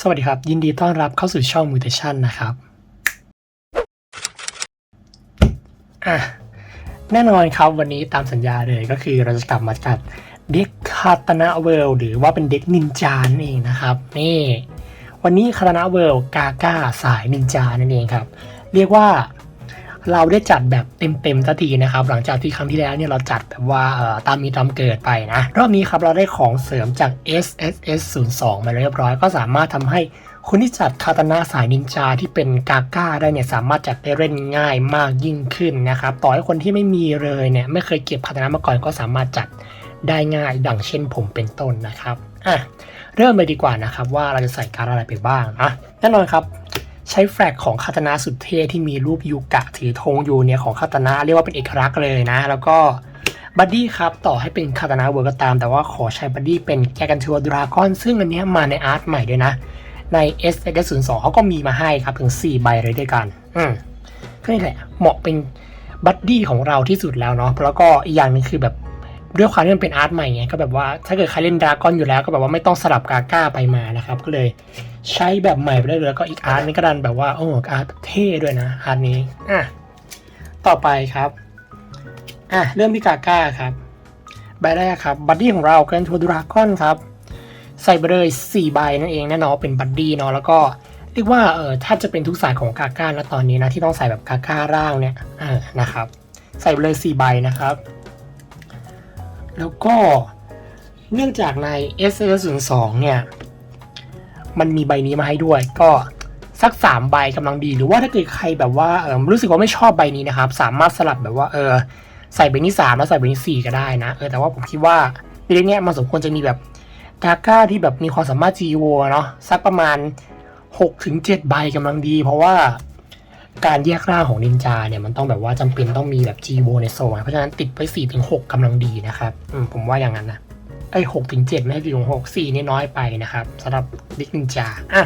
สวัสดีครับ ยินดีต้อนรับเข้าสู่ช่อง Mutation นะครับ อะ แน่นอนครับวันนี้ตามสัญญาเลยก็คือเราจะกลับมาจัดเด็กคาตนาเวลหรือว่าเป็นเด็กนินจานั่นเองนะครับ นี่ วันนี้คาตนาเวลกาก้าสายนินจานั่นเองครับ เรียกว่า เราได้จัดแบบเต็มๆสักทีนะครับ หลังจากที่ครั้งที่แล้วเนี่ยเราจัดแบบว่าตามมีตามเกิดไปนะ รอบนี้ครับเราได้ของเสริมจาก SSS 0 2มาเรียบร้อย ก็สามารถทำให้คนที่จัดคาตานาสายนินจาที่เป็นกาก้าได้เนี่ยสามารถจัดได้เล่นง่ายมากยิ่งขึ้นนะครับ ต่อให้คนที่ไม่มีเลยเนี่ยไม่เคยเก็บคาตานามาก่อนก็สามารถจัดได้ง่ายดังเช่นผมเป็นต้นนะครับอะเริ่มเลยดีกว่านะครับว่าเราจะใส่การอะไรไปบ้างนะแน่นอนครับ ใช้แฟลกของคาตานาสุดเท่ที่มีรูปยูกะถือธงอยู่เนี่ยของคาตานาเรียกว่าเป็นเอกลักษณ์เลยนะ แล้วก็บัดดี้ครับต่อให้เป็นคาตานาเวิร์ก็ตาม แต่ว่าขอใช้บัดดี้เป็นแกกันทัวดราก้อนซึ่งอันเนี้ยมาในอาร์ตใหม่ด้วยนะ ใน S S 0 2เขาก็มีมาให้ครับถึง 4 ใบเลยด้วยกัน อืมก็นี่แหละเหมาะเป็นบัดดี้ของเราที่สุดแล้วเนาะแล้วก็อีกอย่างนึงคือแบบด้วยความที่มันเป็นอาร์ตใหม่ไงก็แบบว่าถ้าเกิดใครเล่นดราก้อนอยู่แล้ว ก็แบบว่าไม่ต้องสลับกาก้าไปมานะครับก็เลย ใช้แบบใหม่ไปได้เลยแล้วก็อีกอาร์ตนี้ก็ดันแบบว่าโอ้อาร์ตเท่ด้วยนะอาร์ตนี้อะต่อไปครับอะเริ่มที่กาก้าครับใบแรกครับบัดดี้ของเราเกินทัวดราก้อนครับใส่ไปเลย4ใบนั่นเองแน่นอนเป็นบัดดี้เนาะแล้วก็เรียกว่าเออถ้าจะเป็นทุกสายของกาก้านะตอนนี้นะที่ต้องใส่แบบกาก้าร่างเนี่ยเออนะครับใส่ไปเลย4ใบนะครับ แล้วก็เนื่องจากใน S S 0 2เนี่ย มันมีใบนี้มาให้ด้วย ก็สัก3ใบกำลังดี หรือว่าถ้าเกิดใครแบบว่าเออรู้สึกว่าไม่ชอบใบนี้นะครับ สามารถสลับแบบว่าเออใส่ใบนี้3แล้วใส่ใบนี้ 4 ก็ได้นะเออแต่ว่าผมคิดว่าในเรื่องนี้มันสมควรจะมีแบบกาก้าที่แบบมีความสามารถ GO เนาะสักประมาณ6-7ใบกำลังดี เพราะว่าการแยกร่างของนินจาเนี่ยมันต้องแบบว่าจำเป็นต้องมีแบบ GO ในโซนเพราะฉะนั้นติดไป4-6กำลังดีนะครับอืมผมว่าอย่างนั้นนะ ไอ้หกถึงเจ็ดไม่ใช่สี่ถึงหกสี่นี่น้อยไปนะครับสำหรับด็กนินจาอะ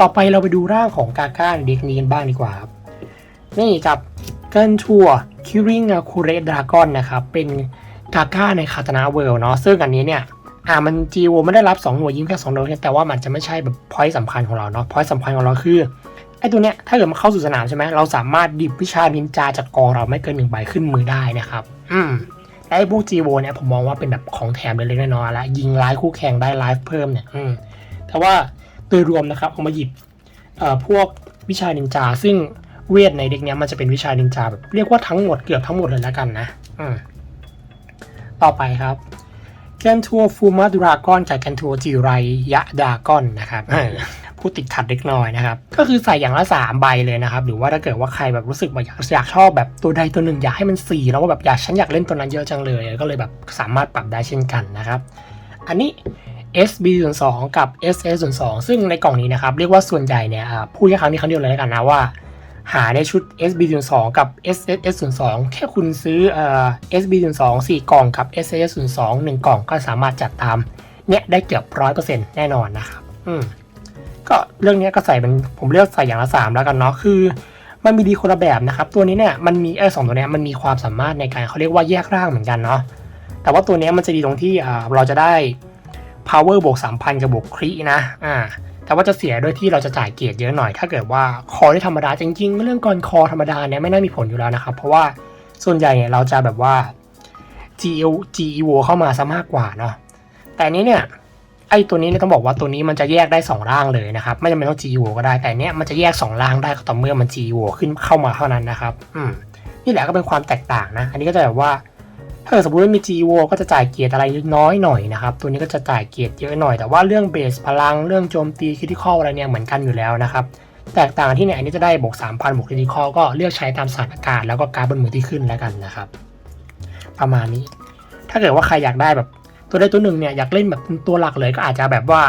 ต่อไปเราไปดูร่างของกาก้าในเด็กนี้กันบ้างดีกว่าครับ นี่กับเกินทัวคิริงคูเรดรากอนนะครับ เป็นกาก้าในคาตานาเวิลเนาะซึ่งอันนี้เนี่ยอ่ามัน GO ไม่ได้รับ 2 หน่วยยิงแค่2หน่วยแต่ว่ามันจะไม่ใช่แบบพอยต์สำคัญของเราเนาะพอยต์สำคัญของเราคือไอ้ตัวเนี้ยถ้าเกิดมันเข้าสู่สนามใช่ไหมเราสามารถดิบวิชานินจาจากกองเราไม่เกินหนึ่งใบขึ้นมือได้นะครับ อืม ไอ้พวก GO เนี่ยผมมองว่าเป็นแบบของแถมเล็กๆน้อยๆล้วยิงไลฟ์คู่แข่งได้ไลฟ์เพิ่มเนี่ยอืมแต่ว่าโดยรวมนะครับเอามาหยิบเอ่อพวกวิชานินจา ซึ่งเวทในเด็กเนี้ยมันจะเป็นวิชานินจาแบบเรียกว่าทั้งหมดเกือบทั้งหมดเลยแล้วกันนะอืมต่อไปครับแกนทัวฟูมาดรากอนกับแกนทัวจิไรยะดากอนนะครับ เออพูดติดขัดเล็กน้อยนะครับ ก็คือใส่อย่างละสามใบเลยนะครับ หรือว่าถ้าเกิดว่าใครแบบรู้สึกว่าอยากอยากชอบแบบตัวใดตัวหนึ่งอยากให้มันสี่แล้วก็แบบอยากฉันอยากเล่นตัวนั้นเยอะจังเลย ก็เลยแบบสามารถปรับได้เช่นกันนะครับ อันนี้ SB 0 2 กับ SS 0 2 ซึ่งในกล่องนี้นะครับ เรียกว่าส่วนใหญ่เนี่ยพูดแค่ครั้งนี้ครั้งเดียวเลยแล้วกันนะว่า หาในชุด SB 0 2 กับ SSS 0 2 แค่คุณซื้อเอ่อ SB 0 2 4 กล่องกับ SSS 0 2 1 กล่องก็สามารถจัดตามเนี่ยได้เกือบร้อยเปอร์เซ็นต์แน่นอนนะครับ อืม ก็เรื่องนี้ก็ใส่เป็นผมเลือกใส่อย่างละสามแล้วกันเนาะคือ มันมีดีคนละแบบนะครับ ตัวนี้เนี่ยมันมีเออสองตัวเนี้ยมันมีความสามารถในการเขาเรียกว่าแยกร่างเหมือนกันเนาะแต่ว่าตัวนี้มันจะดีตรงที่เราจะได้ power บวก3,000 กับบวกครีนะอ่าแต่ว่าจะเสียด้วยที่เราจะจ่ายเกียรติเยอะหน่อย ถ้าเกิดว่าคอที่ธรรมดาจริงๆ เรื่องกรคอธรรมดาเนี่ยไม่น่ามีผลอยู่แล้วนะครับ เพราะว่าส่วนใหญ่เนี่ยเราจะแบบว่า GEO GEO เข้ามาซะมากกว่าเนาะแต่นนี้เนี่ย ไอ้ตัวนี้เนี่ยต้องบอกว่าตัวนี้มันจะแยกได้ 2 ร่างเลยนะครับ ไม่จำเป็นต้อง GEO ก็ได้แต่เนี้ยมันจะแยก 2 ร่างได้ก็ต่อเมื่อมัน GEO ขึ้นเข้ามาเท่านั้นนะครับ อืมนี่แหละก็เป็นความแตกต่างนะ อันนี้ก็จะแบบว่าถ้าเกิดสมมติว่ามี GEO ก็จะจ่ายเกียรติอะไรน้อยหน่อยนะครับ ตัวนี้ก็จะจ่ายเกียรติเยอะหน่อย แต่ว่าเรื่องเบสพลังเรื่องโจมตีคริติคอลอะไรเนี่ยเหมือนกันอยู่แล้วนะครับ แตกต่างที่เนี่ยอันนี้จะได้บวก3,000บวกคริติคอลก็เลือกใช้ตามสถานการณ์แล้วก็การบนมือที่ขึ้นแล้วกันนะครับ ประมาณนี้ถ้าเกิดว่าใครอยากได้แบบ ตัวใดตัวหนึ่งเนี่ยอยากเล่นแบบเป็นตัวหลักเลยก็อาจจะแบบว่า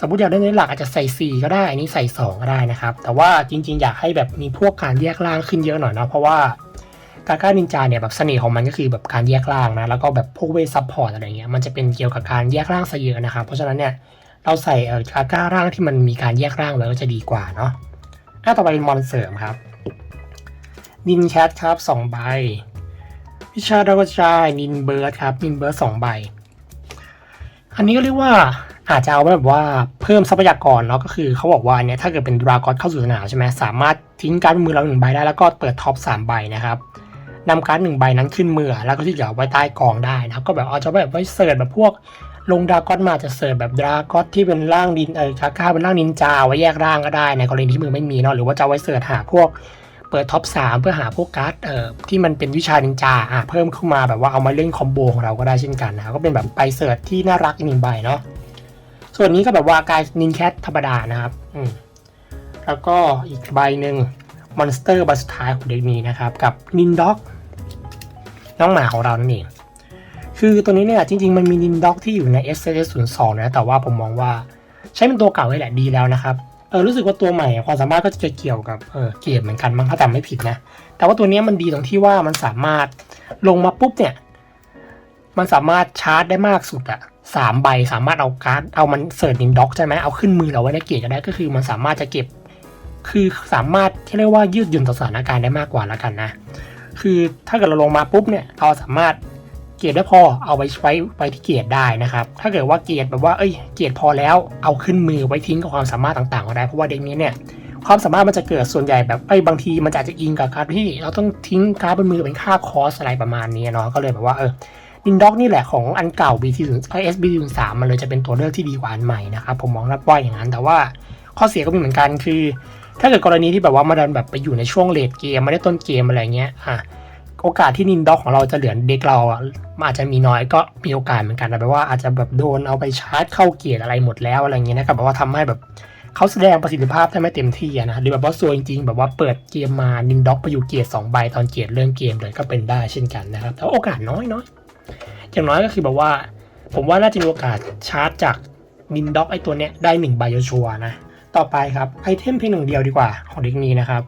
สมมติอยากเล่นในหลักอาจจะใส่ 4 ก็ได้อันนี้ใส่ 2 ก็ได้นะครับ แต่ว่าจริง ๆ อยากให้แบบมีพวกการแยกล่างขึ้นเยอะหน่อยเนาะเพราะว่าการก้านินจาเนี่ยแบบเสน่ห์ของมันก็คือแบบการแยกร่างนะแล้วก็แบบพวกเวซับพอร์ตอะไรเงี้ยมันจะเป็นเกี่ยวกับการแยกร่างซะเยอะนะครับเพราะฉะนั้นเนี่ยเราใส่เอ่อกาก้าร่างที่มันมีการแยกร่างไว้ก็จะดีกว่าเนาะอะต่อไปเป็นมอนเสริมครับนินแคทครับสองใบวิชาดาวกระจายนินเบิร์ดครับนินเบิร์ดสองใบ อันนี้ก็เรียกว่าอาจจะเอาไว้แบบว่าเพิ่มทรัพยากรเนาะก็คือเขาบอกว่าเนี่ยถ้าเกิดเป็นดราก้อนเข้าสู่สนามใช่ไหมสามารถทิ้งการ์ดมือเราหนึ่งใบได้แล้วก็เปิดท็อปสามใบนะครับนำการ์ดหนึ่งใบนั้นขึ้นมือแล้วก็ที่เหลือไว้ใต้กองได้นะครับก็แบบเอาจะแบบไว้เสิร์ชแบบพวกลงดราก้อนมาจะเสิร์ชแบบดราก้อนที่เป็นร่างดินเออกาก้าเป็นร่างนินจาไว้แยกร่างก็ได้ในกรณีที่มือไม่มีเนาะหรือว่าจะเอาไว้เสิร์ชหาพวก เปิดท็อปสามเพื่อหาพวกการ์ดเอ่อที่มันเป็นวิชานินจาอะเพิ่มเข้ามาแบบว่าเอามาเล่นคอมโบของเราก็ได้เช่นกันนะก็เป็นแบบไปเสิร์ชที่น่ารักอีกหนึ่งใบเนาะส่วนนี้ก็แบบว่ากายนินแคทธรรมดานะครับอืมแล้วก็อีกใบหนึ่งมอนสเตอร์ใบสุดท้ายของเด็กนี้นะครับ กับนินด็อกน้องหมาของเรานั่นเองคือตัวนี้เนี่ยจริงๆ มันมีนินด็อกที่อยู่ใน s s 0 2นะแต่ว่าผมมองว่าใช้เป็นตัวเก่าไว้แหละดีแล้วนะครับ เออรู้สึกว่าตัวใหม่ความสามารถก็จะเกี่ยวกับเออเกมเหมือนกันมั้งถ้าจำไม่ผิดนะ แต่ว่าตัวนี้มันดีตรงที่ว่ามันสามารถลงมาปุ๊บเนี่ย มันสามารถชาร์จได้มากสุดอะสามใบสามารถเอาการ์ดเอามันเสิร์ชนินด็อกใช่ไหมเอาขึ้นมือเราไว้ในเกจก็ได้ก็คือ มันสามารถจะเก็บ คือสามารถที่เรียกว่ายืดหยุ่นต่อสถานการณ์ได้มากกว่าแล้วกันนะ คือถ้าเกิดเราลงมาปุ๊บเนี่ยเราสามารถ เกรดได้พอเอาไว้ไว้ไว้ที่เกียรดได้นะครับ ถ้าเกิดว่าเกียรดแบบว่าเอ้ยเกียรดพอแล้วเอาขึ้นมือไว้ทิ้งกับความสามารถต่างๆก็ได้เพราะว่าเด็กนี้เนี่ยความสามารถมันจะเกิดส่วนใหญ่แบบไอ้บางทีมันอาจจะอิงกับการที่เราต้องทิ้งการ์ดบนมือเป็นค่าคอสอะไรประมาณนี้เนาะก็เลยแบบว่าเออดินด็อกนี่แหละของอันเก่า BT 0 S BT 0 3มันเลยจะเป็นตัวเลือกที่ดีกว่าอันใหม่นะครับผมมองรับว่าอย่างนั้นแต่ว่าข้อเสียก็มีเหมือนกันคือ ถ้าเกิดกรณีที่แบบว่ามาดันแบบไปอยู่ในช่วงเลดเกมไม่ได้ต้นเกมอะไรเงี้ยอะ โอกาสที่นินด็อกของเราจะเหลือเด็กเราอะมันอาจจะมีน้อยก็มีโอกาสเหมือนกันนะแปลว่าอาจจะแบบโดนเอาไปชาร์จเข้าเกียร์อะไรหมดแล้วอะไรเงี้ยนะครับแบบว่าทำให้แบบเขาแสดงประสิทธิภาพได้ไม่เต็มที่นะหรือแบบว่าซวยจริงๆแบบว่าเปิดเกมมานินด็อกไปอยู่เกียร์สองใบตอนเกียร์เรื่องเกมเลยก็เป็นได้เช่นกันนะครับแต่โอกาสน้อยน้อยอย่างน้อยก็คือแบบว่า ผมว่าน่าจะมีโอกาสชาร์จจากนินด็อกไอตัวเนี้ยได้หนึ่งใบชัวนะต่อไปครับไอเทมเพียงหนึ่งเดียวดีกว่าของเด็กนี้นะครับ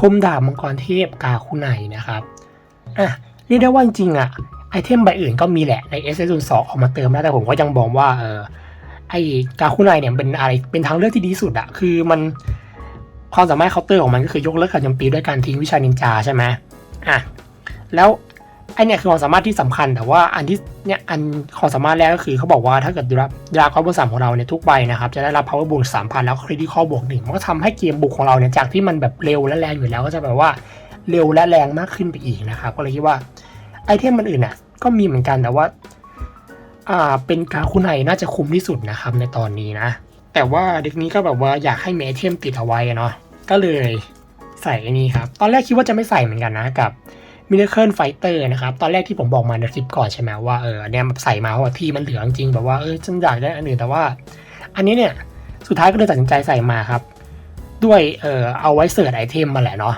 คมดาบมังกรเทพกาคุไนนะครับอะเรียกได้ว่าจริงๆอะไอเทมใบอื่นก็มีแหละใน s s 0 2ออกมาเติมแล้วแต่ผมก็ยังบอกว่าเออไอกาคุไนเนี่ยเป็นอะไรเป็นทางเลือกที่ดีสุดอะคือมันความสามารถเคาน์เตอร์ของมันก็คือยกเลิกการโจมตีด้วยการทิ้งวิชานินจาใช่ไหมอะแล้ว ไอเนี่ยคือความสามารถที่สำคัญแต่ว่าอันที่เนี่ยอันความสามารถแรกก็คือเขาบอกว่าถ้าเกิดรับดราก้อนบนสามของเราเนี่ยทุกใบนะครับจะได้รับ power บวกสามพันแล้วคริติคอลบวกหนึ่งมันก็ทำให้เกมบุกของเราเนี่ยจากที่มันแบบเร็วและแรงอยู่แล้วก็จะแบบว่าเร็วและแรงมากขึ้นไปอีกนะครับก็เลยคิดว่าไอเทมมันอื่นน่ะก็มีเหมือนกันแต่ว่าอ่าเป็นกาคุไนน่าจะคุ้มที่สุดนะครับในตอนนี้นะ แต่ว่าเด็กนี้ก็แบบว่าอยากให้เมเทมติดเอาไว้เนาะก็เลยใส่อันนี้ครับตอนแรกคิดว่าจะไม่ใส่เหมือนกันนะกับ มิเนเคิลไฟเตอร์นะครับ ตอนแรกที่ผมบอกมาในคลิปก่อนใช่ไหมว่าเออเนี้ยใส่มาเพราะว่าที่มันเหลือจริงแบบว่าเออฉันอยากได้อันอื่นแต่ว่า อันนี้เนี่ยสุดท้ายก็เลยตัดสินใจใส่มาครับ ด้วยเออเอาไว้เสิร์ชไอเทมมาแหละเนาะ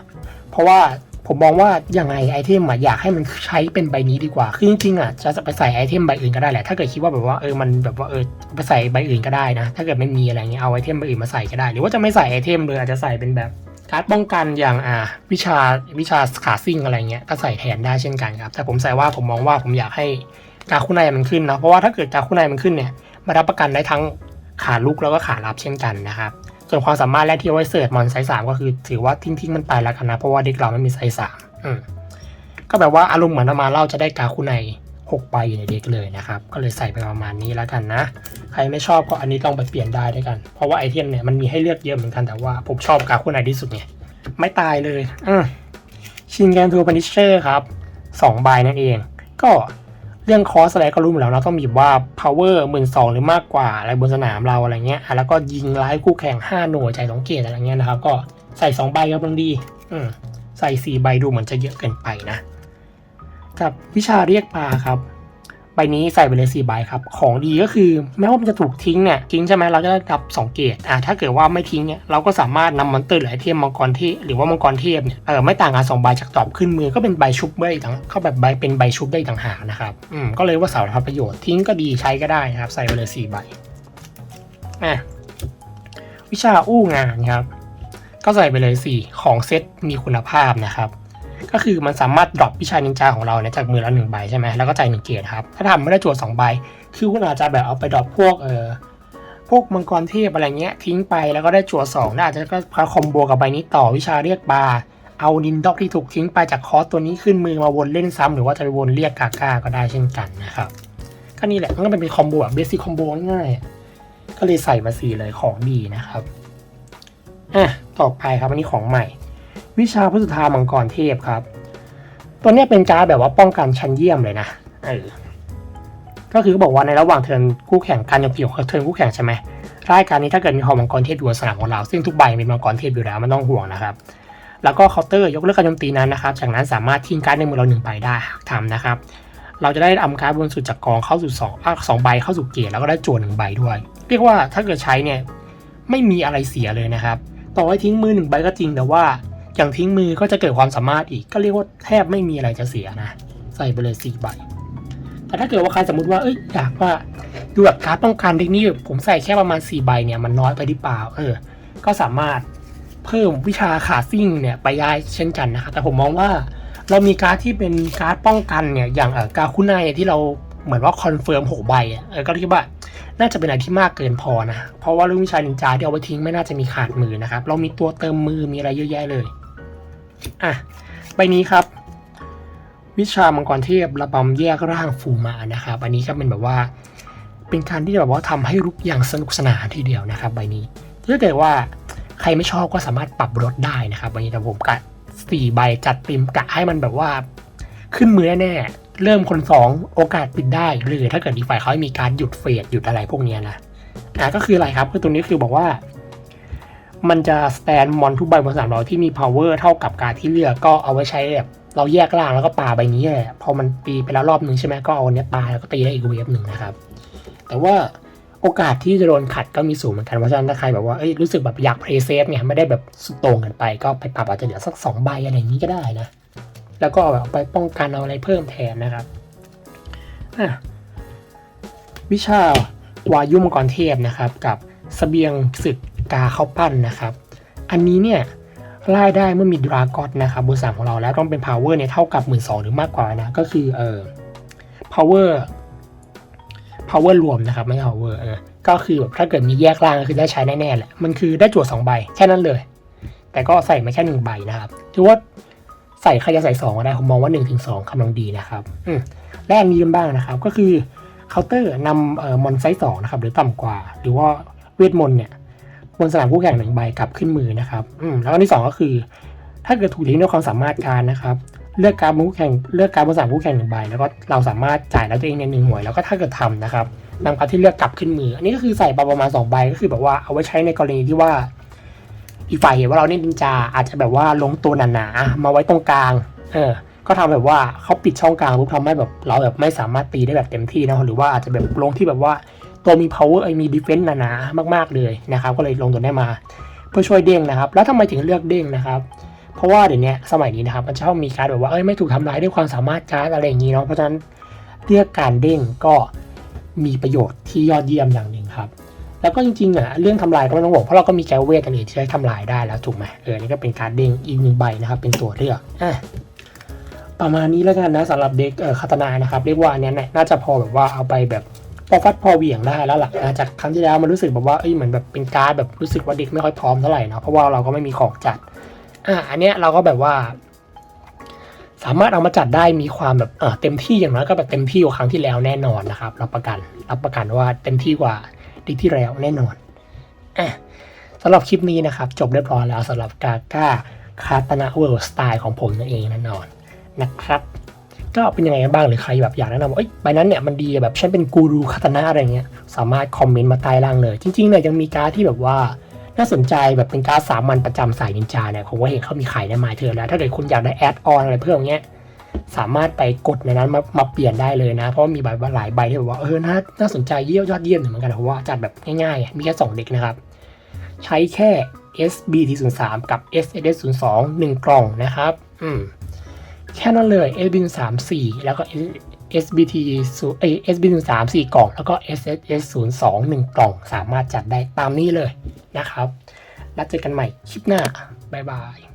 เพราะว่าผมมองว่ายังไงไอเทมอะอยากให้มันใช้เป็นใบนี้ดีกว่า คือจริงๆอะจะไปใส่ไอเทมใบอื่นก็ได้แหละ ถ้าเกิดคิดว่าแบบว่าเออมันแบบว่าเออไปใส่ใบอื่นก็ได้นะ ถ้าเกิดไม่มีอะไรเงี้ยเอาไอเทมใบอื่นมาใส่ก็ได้ หรือว่าจะไม่ใส่ไอเทมเลยอาจจะใส่เป็นแบบ การ์ดป้องกันอย่างอ่าวิชาวิชาขาซิ่งอะไรเงี้ยก็ใส่แทนได้เช่นกันครับ แต่ผมใส่ว่าผมมองว่าผมอยากให้กาคุไนมันขึ้นเนาะเพราะว่าถ้าเกิดกาคุไนมันขึ้นเนี่ยมารับประกันได้ทั้งขาลุกแล้วก็ขารับเช่นกันนะครับส่วนความสามารถแรกที่เอาไว้เสิร์ชมอนไซส์สามก็คือถือว่าทิ้งทิ้งมันไปแล้วกันนะเพราะว่าเด็กเราไม่มีไซส์สามก็แบบว่าอารมณ์เหมือนมาเล่าจะได้กาคุไน หกใบอยู่ในเด็กเลยนะครับ ก็เลยใส่ไปประมาณนี้แล้วกันนะ ใครไม่ชอบก็อันนี้ลองไปเปลี่ยนได้ด้วยกัน เพราะว่าไอเทมเนี่ยมันมีให้เลือกเยอะเหมือนกันแต่ว่าผมชอบกาคุไนที่สุดไงไม่ตายเลยอืมชินแกนทูพันิชเชอร์ครับสองใบนั่นเอง ก็เรื่องคอสอะไรก็รู้อยู่แล้วนะต้องมีว่า power หมื่นสองหรือมากกว่าอะไรบนสนามเราอะไรเงี้ย แล้วก็ยิงไล่คู่แข่ง 5 หน่วยใจสองเกตอะไรเงี้ยนะครับ ก็ใส่ 2 ใบกำลังดี อืมใส่ 4 ใบดูเหมือนจะเยอะเกินไปนะ กับวิชาเรียกปลาครับใบนี้ใส่ไปเลย4ใบครับ ของดีก็คือแม้ว่ามันจะถูกทิ้งเนี่ยทิ้งใช่ไหมเราจะได้รับ 2 เกรดอะถ้าเกิดว่าไม่ทิ้งเนี่ยเราก็สามารถนำมอนเตอร์หรือไอเทมมังกรเทพหรือว่ามังกรเทพเนี่ยเออไม่ต่างกันสองใบจากตอบขึ้นมือก็เป็นใบชุบได้ต่างก็แบบใบเป็นใบชุบได้ต่างหากนะครับอืมก็เลยว่าสารพัดประโยชน์ทิ้งก็ดีใช้ก็ได้นะครับ ใส่ไปเลย4ใบอะวิชาอู้งานครับก็ใส่ไปเลย4ของเซตมีคุณภาพนะครับ ก็คือมันสามารถดรอปวิชานินจาของเราเนี่ยจากมือละหนึ่งใบใช่ไหมแล้วก็จ่ายหนึ่งเกียรครับ ถ้าทำไม่ได้จั่วสองใบ คือคุณอาจจะแบบเอาไปดรอปพวกเอ่อพวกมังกรเทพอะไรเงี้ยทิ้งไปแล้วก็ได้จั่วสองน่าจะก็พาคอมโบกับใบนี้ต่อวิชาเรียกบาเอานินด็อกที่ถูกทิ้งไปจากคอสตัวนี้ขึ้นมือมาวนเล่นซ้ำหรือว่าจะไปวนเรียกกาก้าก็ได้เช่นกันนะครับก็นี่แหละมันก็เป็นคอมโบแบบเบสิคคอมโบง่ายก็เลยใส่มาสี่เลยของดีนะครับอะต่อไปครับอันนี้ของใหม่ วิชาพุทธทามังกรเทพครับ ตัวนี้เป็นการดแบบว่าป้องกันชั้นเยี่ยมเลยนะเออก็คือเขาบอกว่าในระหว่างเทินคู่แข่งการโจมตีของเทินคู่แข่งใช่ไหมรายการนี้ถ้าเกิดมีหอมังกรเทพอยู่สนามของเรา ซึ่งทุกใบเป็นมังกรเทพอยู่แล้วไม่ต้องห่วงนะครับ แล้วก็เคาน์เตอร์ยกเลิกการโจมตีนั้นนะครับ จากนั้นสามารถทิ้งการ์ดในมือเราหนึ่งใบได้หากทำนะครับ เราจะได้เอาการ์ดบนสุดจากกองเข้าสู่สองสองใบเข้าสู่เกตแล้วก็ได้จทย์หนึ่งใบด้วย เรียกว่าถ้าเกิดใช้เนี่ยไม่มีอะไรเสียเลยนะครับ ต่อให้ทิ้งมือหนึ่งใบก็จริงแต่ว่า อย่างทิ้งมือก็จะเกิดความสามารถอีกก็เรียกว่าแทบไม่มีอะไรจะเสียนะ ใส่ไปเลยสี่ใบ แต่ถ้าเกิดว่าใครสมมติว่าเอ้ยอยากว่าดูแบบการดป้องกันเด็กนี้ผมใส่แค่ประมาณ4ใบเนี่ยมันน้อยไปหรือเปล่าเออ ก็สามารถเพิ่มวิชาขาซิ่งเนี่ยไปได้เช่นกันนะครับแต่ผมมองว่าเรามีการ์ดที่เป็นการ์ดป้องกันเนี่ยอย่างเออกาคุไนที่เราเหมือนว่าคอนเฟิร์มหกใบเออก็คิดว่าน่าจะเป็นอะไรที่มากเกินพอนะ เพราะว่าเรื่องวิชานินจาที่เอาไว้ทิ้งไม่น่าจะมีขาดมือนะครับ เรามีตัวเติมมือมีอะไรเยอะแยะเลย อะใบนี้ครับ วิชามังกรเทพระบำแยกร่างฟูมานะครับอันนี้ก็เป็นแบบว่า เป็นการที่แบบว่าทำให้รุกอย่างสนุกสนานทีเดียวนะครับใบนี้ถ้าเกิดว่าใครไม่ชอบก็สามารถปรับลดได้นะครับใบนี้แต่ผมกะสี่ใบจัดเต็มกะให้มันแบบว่า ขึ้นมือแน่เริ่มคนสองโอกาสปิดได้หรือถ้าเกิดอีฝ่ายเขาให้มีการหยุดเฟดหยุดอะไรพวกนี้นะอะก็คืออะไรครับคือตัวนี้คือบอกว่า มันจะสแตนมอนทุกใบบนสนามเราที่มี power เท่ากับการที่เลือกก็เอาไว้ใช้แบบเราแยกล่างแล้วก็ปาใบนี้แหละพอมันตีไปแล้วรอบหนึ่งใช่ไหมก็เอาอันเนี้ยปาแล้วก็ตีได้อีกเวฟหนึ่งนะครับ แต่ว่าโอกาสที่จะโดนขัดก็มีสูงเหมือนกันเพราะฉะนั้นถ้าใครแบบว่าเอ้ยรู้สึกแบบอยากเพลย์เซฟเนี่ยไม่ได้แบบสุดโต่งกันไป ก็ไปปรับอาจจะเหลือสักสองใบอะไรอย่างนี้ก็ได้นะ แล้วก็เอาแบบไปป้องกันเอาอะไรเพิ่มแทนนะครับวิชาวายุมังกรเทพนะครับ กับเสบียงศึก กาเข้าปั้นนะครับ อันนี้เนี่ยไล่ได้เมื่อมีดราก้อนนะครับบนสามของเราแล้วต้องเป็น power เนี่ยเท่ากับ 1 2ื่นหรือมากกว่านะ ก็คือเออ power power รวมนะครับ ไม่ใช่ power เออก็คือแบบถ้าเกิดมีแยกล่างก็คือได้ใช้แน่ๆแหละ มันคือได้จั่วสองใบแค่นั้นเลย แต่ก็ใส่มาแค่หนึ่งใบนะครับถือว่าใส่ใครจะใส่สองก็ได้ผมมองว่า1นถึงสองกำลังดีนะครับอืมและอันนี้กันบ้างนะครับ ก็คือเคาน์เตอร์นำเอ่อมอนไซส์สองนะครับหรือต่ำกว่า หรือว่าเวทมนต์เนี่ย บนสนามคู่แข่งหนึ่งใบกลับขึ้นมือนะครับอืมแล้วอันที่สองก็คือ ถ้าเกิดถูกทิ้งด้วยความสามารถการนะครับ เลือกการบนคู่แข่งเลือกการบนสนามคู่แข่งหนึ่งใบแล้วก็เราสามารถจ่ายแล้วตัวเองในหนึ่งหน่วยแล้วก็ถ้าเกิดทำนะครับนำการที่เลือกกลับขึ้นมือ อันนี้ก็คือใส่ประมาณสองใบก็คือแบบว่าเอาไว้ใช้ในกรณีที่ว่า อีกฝ่ายเห็นว่าเราเล่นนินจาอาจจะแบบว่าลงตัวหนาๆมาไว้ตรงกลาง เออ ก็ทำแบบว่าเขาปิดช่องกลางปุ๊บทำให้แบบเราแบบไม่สามารถตีได้แบบเต็มที่นะหรือว่าอาจจะแบบลงที่แบบว่า ตัวมี power ไอ้มี defense หนาๆมาก ๆ เลยนะครับ ก็เลยลงตัวได้มา เพื่อช่วยเด้งนะครับ แล้วทำไมถึงเลือกเด้งนะครับเพราะว่าเดี๋ยวนี้สมัยนี้นะครับมันชอบมีการแบบว่าเอ้ยไม่ถูกทำร้ายด้วยความสามารถการดอะไรอย่างนี้เนาะเพราะฉะนั้นเลือกการเด้งก็มีประโยชน์ที่ยอดเยี่ยมอย่างหนึ่งครับ แล้วก็จริงๆอะเรื่องทำลายก็ไม่ต้องห่วงเพราะเราก็มีแกวเวทอันอื่นที่ใช้ทำลายได้แล้วถูกไหมเออนี่ก็เป็นการเด้งอีกหนึ่งใบนะครับ เป็นตัวเลือกอะประมาณนี้แล้วกันนะสำหรับเด็กเอ่อคาตนานะครับ เรียกว่าอันเนี้เนี่ยน่าจะพอแบบว่าเอาไปแบบ พอฟัดพอเหวี่ยงได้แล้วล่ะนะจากครั้งที่แล้วมันรู้สึกแบบว่าเอ้ยเหมือนแบบเป็นการดแบบรู้สึกว่าเด็กไม่ค่อยพร้อมเท่าไหร่เนาะเพราะว่าเราก็ไม่มีของจัดอะอันเนี้ยเราก็แบบว่า สามารถเอามาจัดได้มีความแบบเออเต็มที่อย่างน้อยก็แบบเต็มที่กว่าครั้งที่แล้วแน่นอนนะครับรับประกันรับประกันว่าเต็มที่กว่าดีที่แล้วแน่นอนอะสำหรับคลิปนี้นะครับ จบเรียบร้อยแล้วสำหรับกาก้าคาตนาเวิร์สไตล์ของผมนั่นเองแน่นอนนะครับ ก็เป็นยังไงบ้างหรือใครแบบอยากแนะนำว่าเอ้ยใบนั้นเนี่ยมันดีแบบฉันเป็นกูรูคาตนาอะไรเงี้ยสามารถคอมเมนต์มาใต้ล่างเลย จริงๆเนี่ยยังมีการดที่แบบว่าน่าสนใจแบบเป็นการดสามัญประจำสายนินจาเนี่ยผมว่าเห็นเขามีขายในไมเทอแล้ว ถ้าเกิดคุณอยากได้แอดออนอะไรเพิ่มเงี้ยสามารถไปกดในนั้นมามาเปลี่ยนได้เลยนะ เพราะมีใบหลายใบที่แบบว่าเออน่าน่าสนใจเยี่ยมยอดเยี่ยมเหมือนกันเพราะว่าจัดแบบง่ายๆ มีแค่2เด็กนะครับ ใช้แค่ SBT 0 3 กับ SSS 0 2 1กล่องนะครับ อืม แค่นั้นเลย SB134 แล้วก็ SBT เอ SB13 4กล่อง แล้วก็ SSS 0 2 1 กล่อง สามารถจัดได้ตามนี้เลยนะครับ แล้วเจอกันใหม่คลิปหน้า บ๊ายบาย